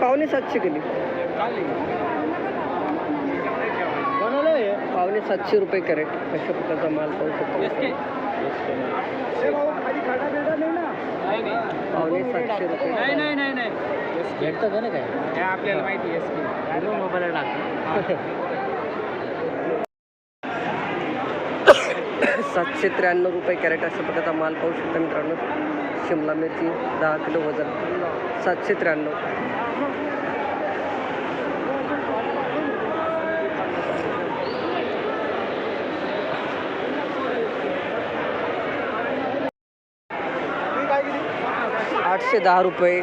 पावणे सातशे गेली पावणे सातशे रुपये कॅरेट. अशा प्रकारचा माल पाहू शकतो. पावणे सातशे रुपये. नाही नाही नाही नाही. भेटतं का ना काय? आपल्याला माहिती आहे मोबाईल सातशे त्र्याण्णव रुपये कॅरेट अशा प्रकारचा माल पाहू शकता मित्रांनो. शिमला मिरची दहा किलो वजन. सातशे त्र्याण्णव. आठशे दहा रुपये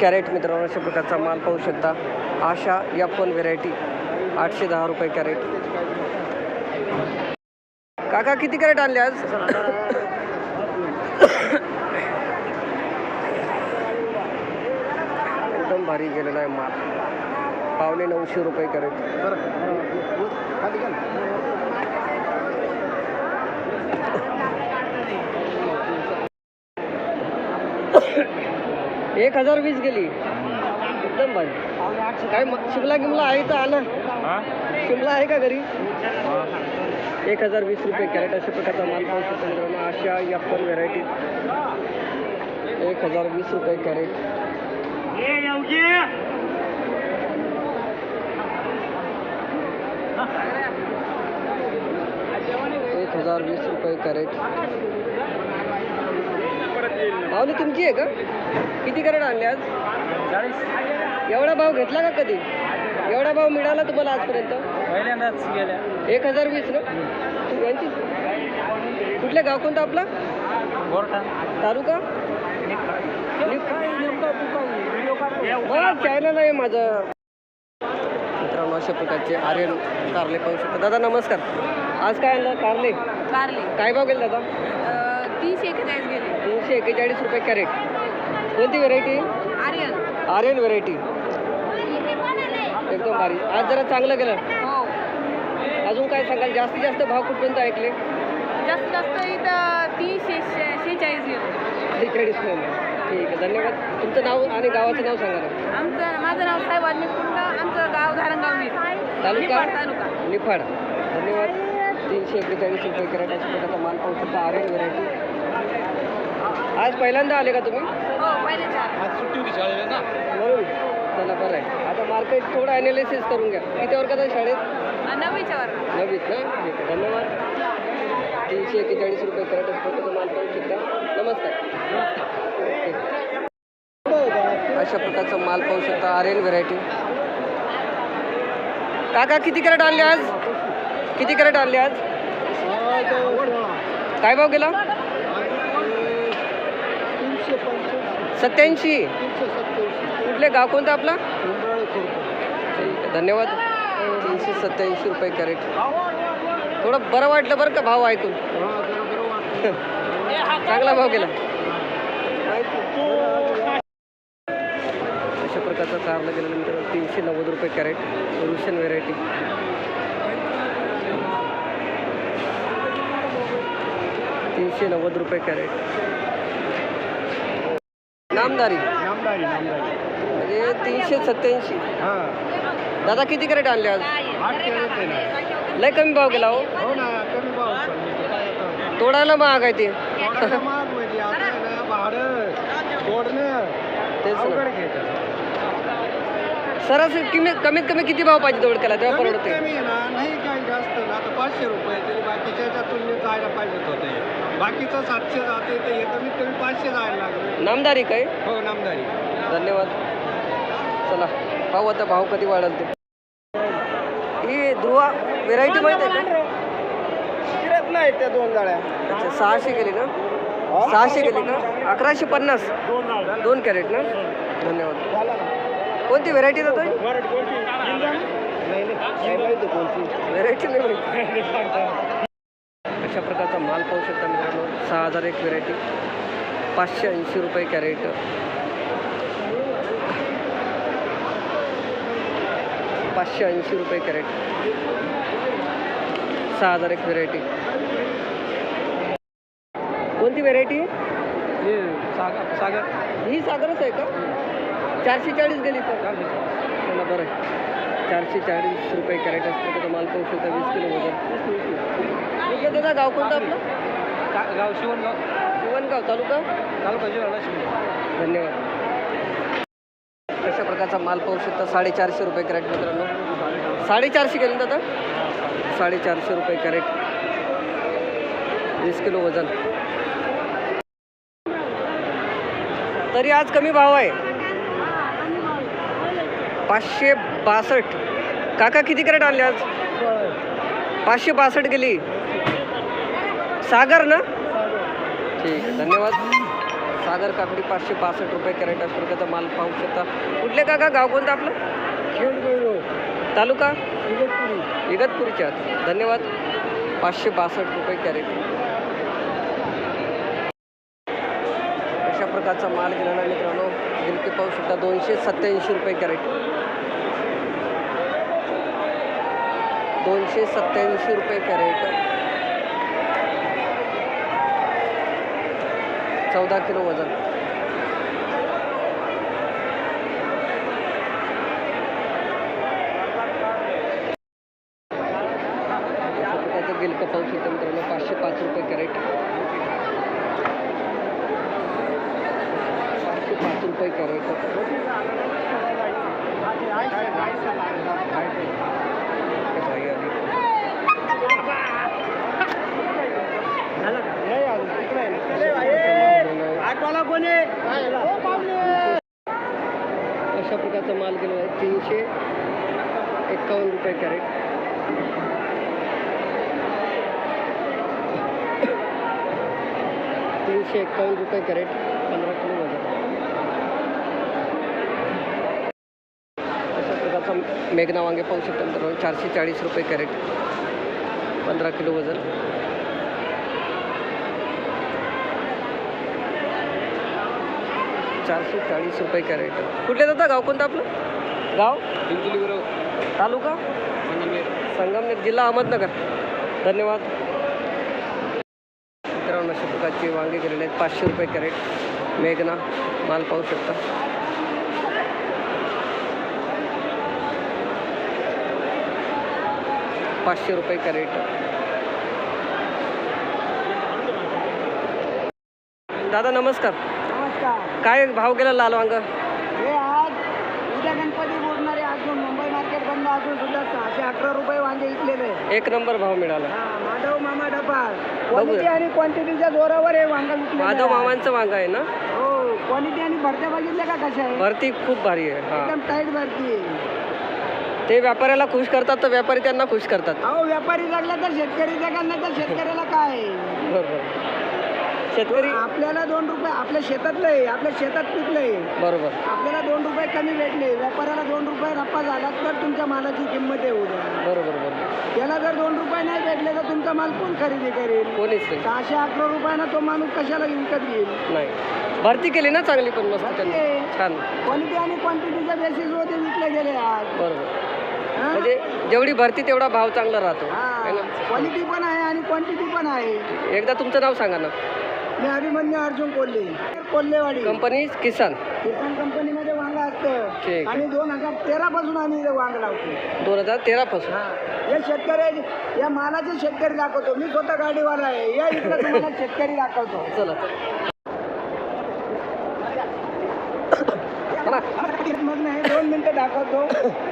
कॅरेट मित्रांनो अशा प्रकारचा माल पाहू शकता. आशा या पण व्हेरायटी. आठशे दहा रुपये कॅरेट. काका किती कॅरेट आणले आज? एकदम भारी गेलेला आहे माल. पावणे नऊशे रुपये कॅरेट. एक हजार वीस गेली. एकदम भारी. काय शिमला गिमला आहे तर आलं शिमला आहे का घरी? एक हजार वीस रुपये कॅरेट अशा प्रकारचा माल पाहू शकतो मित्रांनो. अशा या पण व्हेरायटी एक हजार वीस रुपये कॅरेट. एक हजार वीस रुपये कॅरेट. माऊली तुमची आहे का? किती कॅरेट आणले आज? एवढा भाव घेतला का कधी? एवढा भाव मिळाला तुम्हाला आजपर्यंत? पहिल्यांदाच गेल्या. एक हजार वीस ना? यांची? कुठलं गाव कोणतं आपला? बोरटा तालुका? चॅनल आहे माझं. मित्रांनो अशा प्रकारचे आर्यन कारले पाहू शकता. दादा नमस्कार. आज काय आणलं? कारले? कारले. काय भाव गेले दादा? अं, तीनशे एक्केचाळीस गेले. तीनशे एक्केचाळीस रुपये कॅरेट. कोणती व्हेरायटी आर्यन. आर्यन व्हेरायटी एकदम भारी. आज जरा चांगलं गेलं हो. अजून काय सांगाल? जास्तीत जास्त भाव कुठपर्यंत ऐकले? जास्त जास्त इथं तीनशे शेहेचाळीस गेलो. ठीक आहे. धन्यवाद. तुमचं नाव आणि गावाचं नाव सांगा ना. आमचं माझं नाव साहेब वाल्मिक कुंड आमचं गाव धारणगाव मीर. तालुका? निफाड तालुका. निफाड. धन्यवाद. तीनशे एक्केचाळीस रुपये कॅरेट अशा प्रकारचा माल पाहू शकता. आर्यन व्हेरायटी आज पहिल्यांदा आले का तुम्ही? हो पहिले चार आज सुट्टी होती शाळेला ना. चला बरं आहे. आता मार्केट थोडं ॲनालिसिस करून घ्या. किती वर्गात आहे शाळेत? नववीच्या वर्ग नवीच ना? ठीक आहे धन्यवाद. तीनशे एक्केचाळीस रुपये कॅरेट प्रकारचा माल पाहू शकता. नमस्कार. अशा प्रकारचा माल पाहू शकता आर्यन व्हेरायटी काका किती कॅरेट आणले आज? किती कॅरेट आणले आज? काय भाव गेला? सत्याऐंशी. कुठले गाव कोणतं आपला? ठीक आहे धन्यवाद. तीनशे सत्याऐंशी रुपये कॅरेट. थोडं बरं वाटलं बरं का भाव ऐकून. चांगला भाव केला. अशा प्रकारचा कारला गेल्यानंतर तीनशे नव्वद रुपये कॅरेट. रुशन व्हेरायटी तीनशे नव्वद रुपये कॅरेट. नामदारी. नामदारी नामदारी. म्हणजे तीनशे सत्याऐंशी हां. दादा किती कॅरेट आणले आज? आठ ते ना लय कमी भाव गेला हो. हो ना कमी भाव चालले. काय आता? तोडायला महाग आहे ते. महाग म्हणजे आता आहे ना भाडं सोडणं तेच अवघड ना घ्यायचं. सरासरी कमी कमीत कमी किती भाव पाहिजे तेवढं केला तेव्हा कमीत परवडते कमी आहे ना नाही काही जास्त ना आता पाचशे रुपये तरी बाकीच्या तुलनेत जायला पाहिजेत होते. बाकीचं सातशे जाते तर हे कमीत कमी पाचशे जायला लागले. नामदारी काय? हो नामदारी. धन्यवाद. चला पाहू आता भाव कधी वाढेल ते. ही ध्रुवा व्हेरायटी माहिती आहे का? फिरत नाही त्या दोन गाड्या अच्छा सहाशे गेली ना? सहाशे गेली का अकराशे पन्नास? दोन कॅरेट ना? धन्यवाद. कोणती व्हेरायटी जातो व्हेरायटी नाही अशा प्रकारचा माल पाहू शकता मित्रांनो. सहा हजार एक व्हेरायटी पाचशे ऐंशी रुपये कॅरेट. पाचशे ऐंशी रुपये कॅरेट. सहा हजार एक व्हेरायटी कोणती व्हेरायटी सागर सागर. ही सागरच आहे का? चारशे चाळीस गेली तर. चला बरं. चारशे चाळीस रुपये कॅरेट असतं त्याचा माल पाहू शकता वीस किलो वजन. दादा? गाव कोणतं आपलं? गाव शिवणगाव. शिवणगाव तालुका? तालुका जिल्हा धन्यवाद. प्रकारचा माल पाहू शकता. साडेचारशे रुपये कॅरेट मित्रांनो. साडेचारशे केले दादा? साडेचारशे रुपये कॅरेट. वीस किलो वजन. तरी आज कमी भाव आहे. पाचशे बासष्ट. काका किती कॅरेट आणले आज? पाचशे बासष्ट गेली सागर ना? ठीक आहे धन्यवाद. सागर काकडी पाचशे पासष्ट रुपये कॅरेट असतो. त्याचा माल पाहू शकता. कुठले काका? गाव कोणतं आपलं? तालुका? इगतपुरीच्या आत. धन्यवाद. पाचशे बासष्ट रुपये कॅरेट. अशा प्रकारचा माल आहे मित्रांनो. गिलके पाहू शकता. दोनशे सत्याऐंशी रुपये कॅरेट. दोनशे सत्याऐंशी रुपये कॅरेट. चौदा किलो वजन अशा प्रकारचं गिलकं पाहू शकतो मित्रांनो पाचशे पाच रुपये कॅरेट पाचशे पाच रुपये कॅरेट भाई आली. आठवाला कोण आहे अशा प्रकारचा माल गेलेला आहे तीनशे एक्कावन्न रुपये कॅरेट. तीनशे एक्कावन्न रुपये कॅरेट पंधरा किलो वजन. अशा प्रकारचा मेघना वांगे पाहू शकता मित्रांनो चारशे चाळीस रुपये कॅरेट पंधरा किलो वजन. चारशे चाळीस रुपये कॅरेट. कुठले जाता गाव कोणतं आपलं? गाव? तालुका? संगमनेर. जिल्हा अहमदनगर. धन्यवाद. मित्रांनो अशा प्रकारचे वांगे गेलेले आहेत. पाचशे रुपये कॅरेट. मेघना माल पाहू शकता. पाचशे रुपये कॅरेट. दादा नमस्कार. नमस्कार. काय भाव गेला लाल वांग? हे आज उद्या गणपती बोलणारे अजून मुंबई मार्केट बंद असून सुद्धा सहाशे रुपये वांगे विकलेले. एक नंबर भाव मिळाला. हा, माधव मामा. क्वालिटी आणि क्वांटिटीच्या जोरावर हे वांगा माधव. मामांचं वांग आहे ना? हो क्वालिटी आणि भरत्या बघितल्या का कशा आहे भरती खूप भारी आहे हा. एकदम टाईट भरती. आहे ते व्यापाऱ्याला खुश करतात तर व्यापारी त्यांना खुश करतात. अहो व्यापारी लागला तर शेतकरी जगा नाही तर शेतकऱ्याला काय? बरोबर. शेतकरी आपल्याला दोन रुपये आपल्या शेतातलं आहे आपल्या शेतात पिकलंय. बरोबर. आपल्याला दोन रुपये कमी भेटले व्यापाऱ्याला दोन रुपये नफा झाला तर तुमच्या मालाची किंमत आहे उद्या. बरोबर बरोबर. त्याला जर दोन रुपये नाही भेटले तर तुमचा माल कोण खरेदी करेल? कोणीच नाही. सहाशे अकरा रुपयानं तो माणूस कशाला विकत घेईल? नाही. भरती केली ना चांगली पण मस्त त्यांनी. छान. क्वालिटी आणि क्वांटिटीच्या बेसिसवर ते विकले गेले आज. बरोबर. हा? म्हणजे जेवढी भरती तेवढा भाव चांगला राहतो. हा. ना? क्वालिटी पण आहे आणि क्वांटिटी पण आहे. एकदा तुमचं नाव सांगा ना. मी अभिमन्यू अर्जुन कोल्हे कोल्हेवाडी. कंपनी किसान. किसान कंपनीमध्ये वांगा असतं. ठीक. आणि दोन हजार तेरा पासून आम्ही इथे वांग लावतो. दोन हजार तेरा पासून. हा. हे शेतकरी या मालाचे शेतकरी दाखवतो. मी स्वतः गाडीवाला आहे. या इकडे तुम्हाला शेतकरी दाखवतो. चला. चला. मग नाही दोन मिनिटं दाखवतो.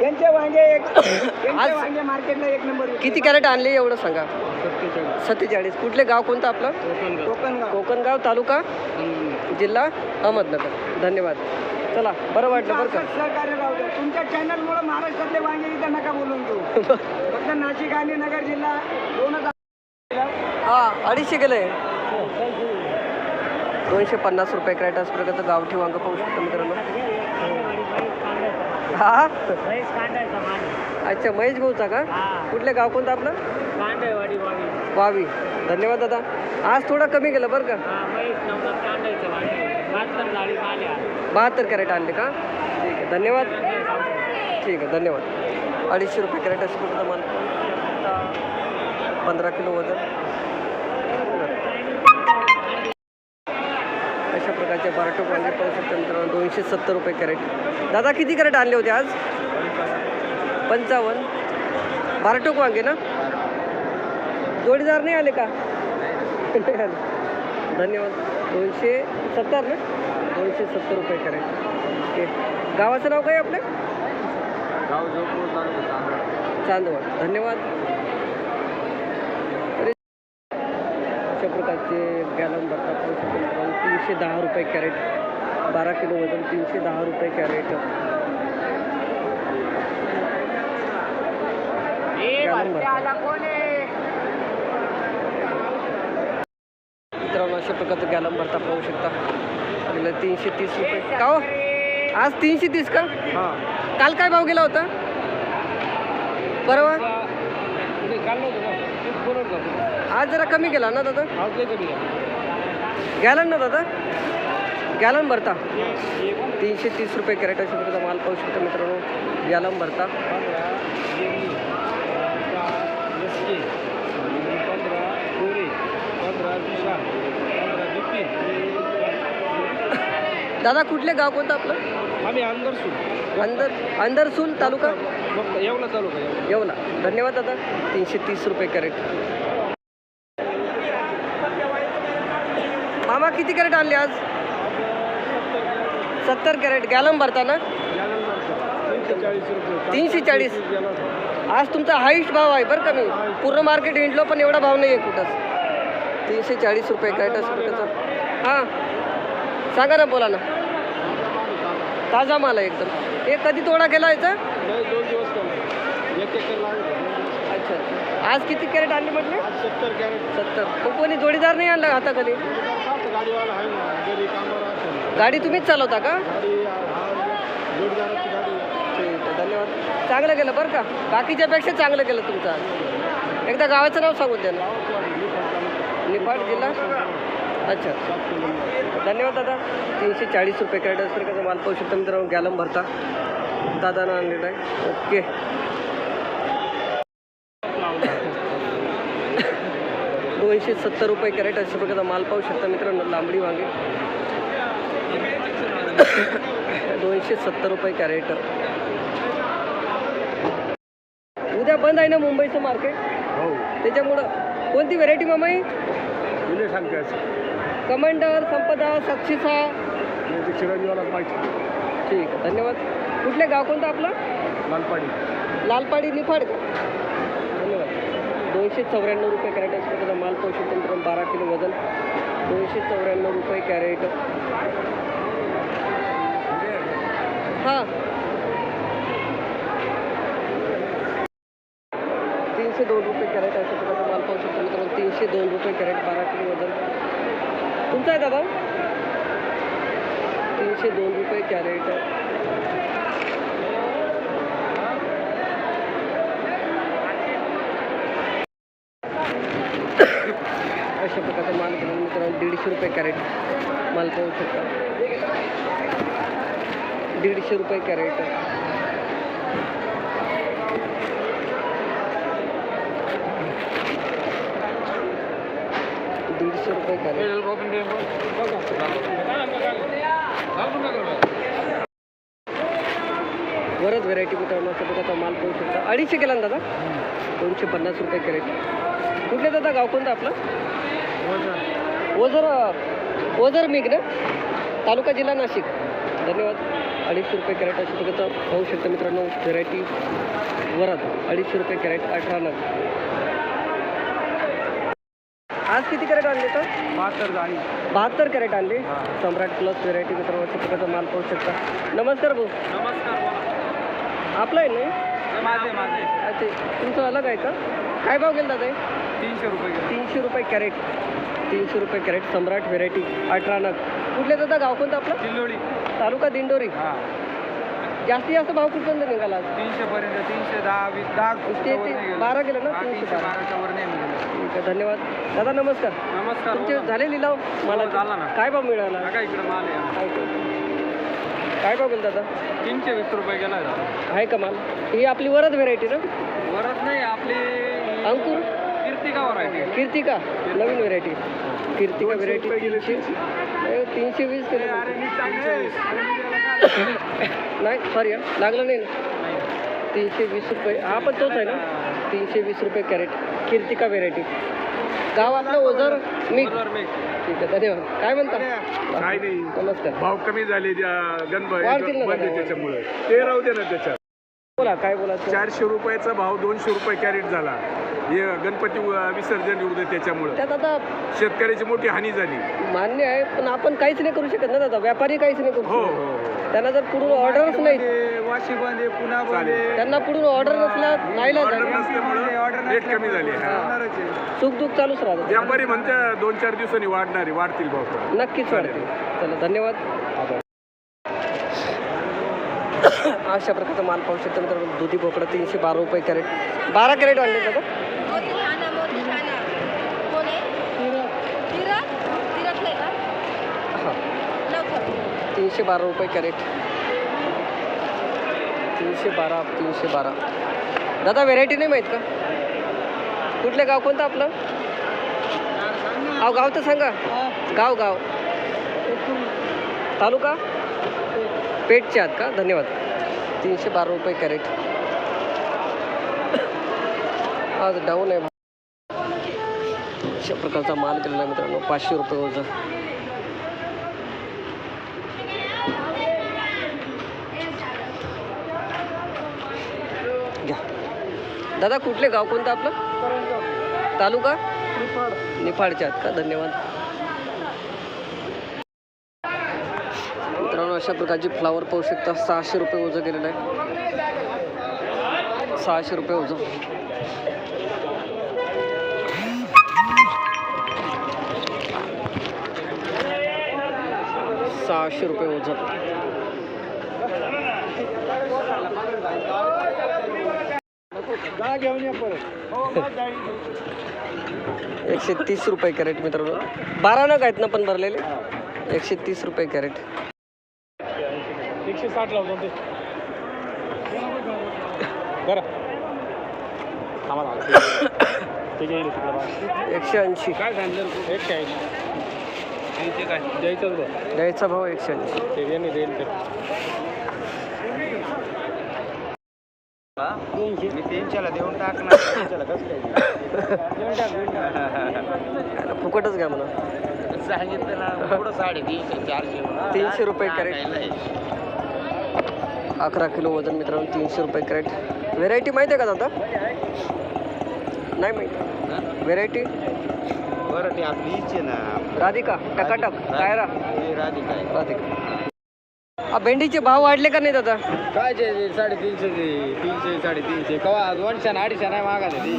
यांचे वांगे एक यांचे आज- वांगे मार्केटला एक नंबर किती कॅरेट आणले एवढं सांगा. सत्तेचाळीस. कुठले गाव कोणतं आपलं? कोकणगाव. कोकणगाव. तालुका? जिल्हा अहमदनगर. धन्यवाद. चला बरं वाटलं बरं का? सहकार्य राहू द्या. तुमच्या चॅनलमुळे महाराष्ट्रातले वांगे इथं नका बोलून घेऊ. फक्त नाशिक आणि नगर जिल्हा दोनच हा अडीचशे गेले. दोनशे पन्नास रुपये कॅरेट असं गावठी वांग पाहू शकतो मित्रांनो. हा? अच्छा महेश भाऊचा का? कुठले गाव कोणतं आपलं? वावी. धन्यवाद दादा. आज थोडं कमी गेलं बरं का? बहात्तर कॅरेट आणले का? ठीक आहे धन्यवाद. ठीक आहे धन्यवाद. अडीचशे रुपये कॅरेट असं कुठलं माल. पंधरा किलो वजन. अशा प्रकारचे बारटोक वांगे पाहू शकता मित्रांनो दोनशे सत्तर रुपये कॅरेट. दादा किती कॅरेट आणले होते आज? पंचावन्न. बारटोक वांगे ना? जोडीदार नाही आले का? नाही आले. धन्यवाद. दोनशे सत्तर ना? दोनशे सत्तर रुपये कॅरेट. ओके. गावाचं नाव काय आपलं? चांदवड. धन्यवाद तरी अशा प्रकारचे गॅलन भरतात. तीनशे दहा रुपये कॅरेट बारा किलो वजन तीनशे दहा रुपये कॅरेट मित्रांनो अशा प्रकारचं गॅलन भरता पाहू शकता. तीनशे तीस रुपये. का हो? आज तीनशे तीस का? काल काय भाव गेला होता? परवा? आज जरा कमी गेला ना दादा? गॅलन ना दादा? गॅलन भरता? तीनशे तीस रुपये कॅरेट अशा प्रकारचा माल पाहू शकता मित्रांनो. गॅलन भरता. दादा कुठले गाव कोणतं आपलं? आम्ही अंदर सुट अंदर अंदरसूल तालुका? फक्त एवढा तालुका येवला? धन्यवाद दादा. तीनशे तीस रुपये कॅरेट. मामा किती कॅरेट आणले आज? सत्तर कॅरेट. गॅलम चाळीस रुपये. तीनशे चाळीस आज तुमचा हाईस्ट भाव आहे बरं का मी. पूर्ण मार्केट हिंडलो पण एवढा भाव नाही आहे कुठंच. तीनशे चाळीस रुपये कॅरेट असं हां. सांगा ना बोला ना. ताजा माल आहे एकदम. हे कधी तोडा केला याचा नाही दोन दिवस कमी एक एकर लागेल अच्छा आज किती कॅरेट आणले म्हटले? सत्तर कॅरेट. सत्तर. मग कोणी जोडीदार नाही आणला आता कधी? गाडीवाला आहे ना. घरी कामावर असेल गाडी तुम्हीच चालवता का? गाडी हा जोडीदाराची गाडी. ठीक आहे धन्यवाद. चांगलं केलं बरं का. बाकीच्यापेक्षा चांगलं केलं तुमचं आज. एकदा गावाचं नाव सांगून द्या ना. निफाड जिल्हा. अच्छा. धन्यवाद दादा. तीनशे चाळीस रुपये कॅरेट असं प्रकारचा माल पाहू शकता मित्रांनो गॅलम भरता. दादानं आणलेला आहे. ओके. दोनशे सत्तर रुपये कॅरेट अशा प्रकारचा माल पाहू शकता मित्रांनो लांबडी वांगे. दोनशे सत्तर रुपये कॅरेट. उद्या बंद आहे ना मुंबईचं मार्केट? हो. त्याच्यामुळं कोणती व्हेरायटी मामा तुला सांगते कमांडर संपदा सातशे सहा ठीक आहे धन्यवाद. कुठले गाव कोणतं आपलं? लालपाडी. लालपाडी निफाड. दोनशे चौऱ्याण्णव रुपये कॅरेट असतो. प्रकारचा माल पोषण तंत्र बारा किलो वजन. दोनशे चौऱ्याण्णव रुपये कॅरेट. हां. तीनशे दोन रुपये कॅरेट असतो. त्याचा माल पोषण तंत्र तीनशे दोन रुपये कॅरेट बारा किलो वजन. तुमचा आहे दादा तीनशे दोन रुपये कॅरेट अशा प्रकारचा माल घेऊन मित्रांनो दीडशे रुपये कॅरेट माल पाहू शकता दीडशे रुपये कॅरेट. दीडशे रुपये कॅरेट. बरंच व्हेरायटी मित्रांनो अशा माल पाहू शकता अडीचशे केला ना दादा? दोनशे पन्नास रुपये कॅरेट. कुठले दादा? गाव कोणतं आपलं? हो, ओझर ओझर मिग ना? तालुका जिल्हा नाशिक. धन्यवाद. अडीचशे रुपये कॅरेट अशा प्रकारचं पाहू शकता मित्रांनो व्हेरायटी वरात अडीचशे रुपये कॅरेट अठरा नग. आज किती कॅरेट आणले तर? बहात्तर गाडी बहात्तर कॅरेट आणले. सम्राट प्लस व्हेरायटी मित्रांनो अशा प्रकारचा माल पाहू शकता. नमस्कार भाऊ. नमस्कार आपलं आहे ना? माझे माझे. अच्छा तुमचं अलग आहे का? काय भाव गेला दादा? तीनशे रुपये तीनशे रुपये कॅरेट. तीनशे रुपये कॅरेट सम्राट व्हेरायटी अठरा नग. कुठले दादा गाव कोणतं आपलं? किल्लोळी तालुका दिंडोरी. हा. जास्तीत जास्त भाव कुठपर्यंत निघाला आज? तीनशे पर्यंत तीनशे दहा वीस दहा ते ते बारा गेलं ना तीनशे बारा. बाराच्या वर नाही निघालं. ठीक आहे धन्यवाद. दादा नमस्कार. नमस्कार तुमचे बोला. झाले लिलाव? मला हो, झाला ना. काय भाव मिळाला? बघा इकडे माल आहे. काय काय भाव गेला दादा? तीनशे वीस रुपये गेला आहे का माल? ही आपली वरद व्हेरायटी ना? वरच नाही आपली अंकुर? कीर्तिका व्हरायटी कीर्तिका नवीन व्हेरायटी कीर्तिका व्हेरायटी तीनशे अरे, तीनशे वीस केलं नाही सॉरी हा. लागलं नाही. ना तीनशे वीस रुपये. हा पण तोच आहे ना? तीनशे वीस रुपये कॅरेट. कीर्तिका व्हेरायटी गाव आपलं ओझर मी ठीक आहे धन्यवाद. काय म्हणता? काय नाही. नमस्कार. भाव कमी झाले त्या वाढतील ना गणपती. त्याच्यामुळे. ते राहू दे ना त्याच्यात. बोला काय बोलायचं चारशे रुपयाचा भाव दोनशे रुपये कॅरेट झाला. हे गणपती व- विसर्जन येऊ दे त्याच्यामुळं. त्यात आता शेतकऱ्याची मोठी हानी झाली. मान्य आहे पण आपण काहीच नाही करू शकत ना दादा. व्यापारी काहीच नाही करू हो शकत. हो हो. त्यांना जर पुढून ऑर्डरच नाही वाशी बंदे पुन्हा चालेल. त्यांना पुढून ऑर्डर नसला नाही ऑर्डर नसल्यामुळं रेट कमी झाले हा. सुख दुःख चालूच राहतं. व्यापारी म्हणते दोन चार दिवसांनी वाढणारे वाढतील भाव. नक्कीच वाढते चला धन्यवाद. अशा प्रकारचा माल पाहू शकतो मित्रांनो. दुधी भोपळा तीनशे बारा रुपये कॅरेट. बारा कॅरेट आणले का हां. तीनशे बारा रुपये कॅरेट. तीनशे बारा तीनशे बारा. दादा व्हेरायटी नाही माहीत का? कुठले गाव? कोणतं आपलं? अहो गाव तर सांगा. गाव गाव. तालुका? पेठचे आहात का? धन्यवाद. तीनशे बारा रुपये कॅरेट. आज डाऊन आहे. अशा प्रकारचा माल केलेला आहे मित्रांनो पाचशे रुपये वजन. घ्या. दादा कुठले गाव कोणतं आपलं? तालुका? निफाडचे आहेत का? धन्यवाद मित्रांनो अशा प्रकारची फ्लावर पाहू शकता. सहाशे रुपये ओझं गेलेलं आहे. सहाशे रुपये ओझं. सहाशे रुपये ओझं. एकशे तीस रुपये कॅरेट मित्रांनो. बारा नग आहेत ना पण भरलेले? एकशे तीस रुपये कॅरेट. एकशे साठ लावतो ते. बरं. आम्हाला एकशे ऐंशी. काय सांगितलं? एकशे ऐंशी. काय? द्यायचा भाव एकशे ऐंशी. ते देईल ते. मी तीनशेला देऊन टाकणार. तीनशेला कसं याला फुकटच घ्या म्हणा. सांगितलं ना पुढं साडेतीनशे चारशे तीनशे रुपये कॅरेट. अकरा किलो वजन मित्रांनो तीनशे रुपये कॅरेट. व्हेरायटी माहिती आहे का दादा? नाही माहिती. व्हेरायटी आपली इच्छे ना. राधिका टकाटक कायरा हे राधिका आहे. राधिका. भेंडीचे भाव वाढले का नाही दादा? काय जे साडेतीनशे ते तीनशे साडेतीनशे. कवा? दोनशे अडीचशे नाही ते.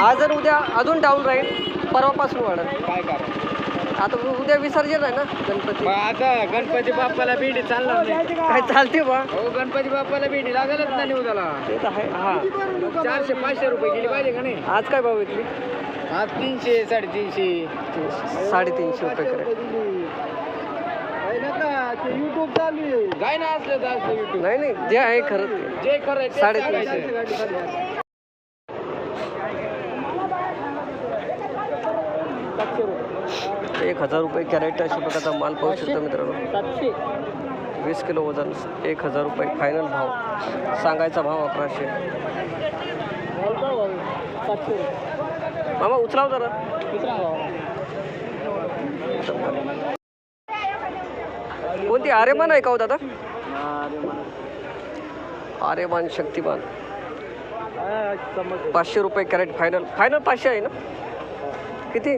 आज जर उद्या अजून डाऊन राहील. परवापासून वाढेल. काय करा आता उद्या विसर्जन आहे ना गणपती. आता गणपती बाप्पाला भेंडी चालणार नाही. काय चालते बा? हो गणपती बाप्पाला भेंडी लागलच ना निवदाला. ते तर आहे. हा. चारशे पाचशे रुपये गेली पाहिजे का नाही? आज काय भाव विकली आज तीनशे साडेतीनशे. तीनशे साडेतीनशे रुपये कॅरेट युट्यूब चालू आहे. काय ना असलं तर असलं युट्यूब नाही नाही जे आहे खरं जे करायचं साडेतीनशे. एक हजार रुपये कॅरेट अशा प्रकारचा माल पाहू शकतो मित्रांनो. वीस किलो वजन एक हजार रुपये फायनल भाव. सांगायचा भाव अकराशे. मामा उचलाव जरा. कोणती? आर्यमान आहे का हो दादा? आर्यमान शक्तिमान. पाचशे रुपये कॅरेट फायनल फायनल पाचशे आहे ना? किती?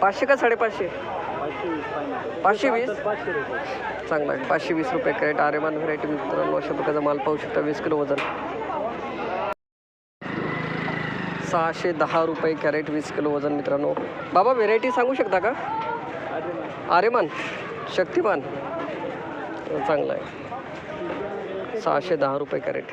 पाचशे का साडेपाचशे? पाचशे वीस? चांगला आहे. पाचशे वीस रुपये कॅरेट. आरेमान व्हरायटी मित्रांनो अशा प्रकारचा माल पाहू शकता. वीस किलो वजन. सहाशे दहा रुपये कॅरेट वीस किलो वजन मित्रांनो. बाबा व्हेरायटी सांगू शकता का? आरेमान. शक्तिमान. चांगला आहे. सहाशे दहा रुपये कॅरेट.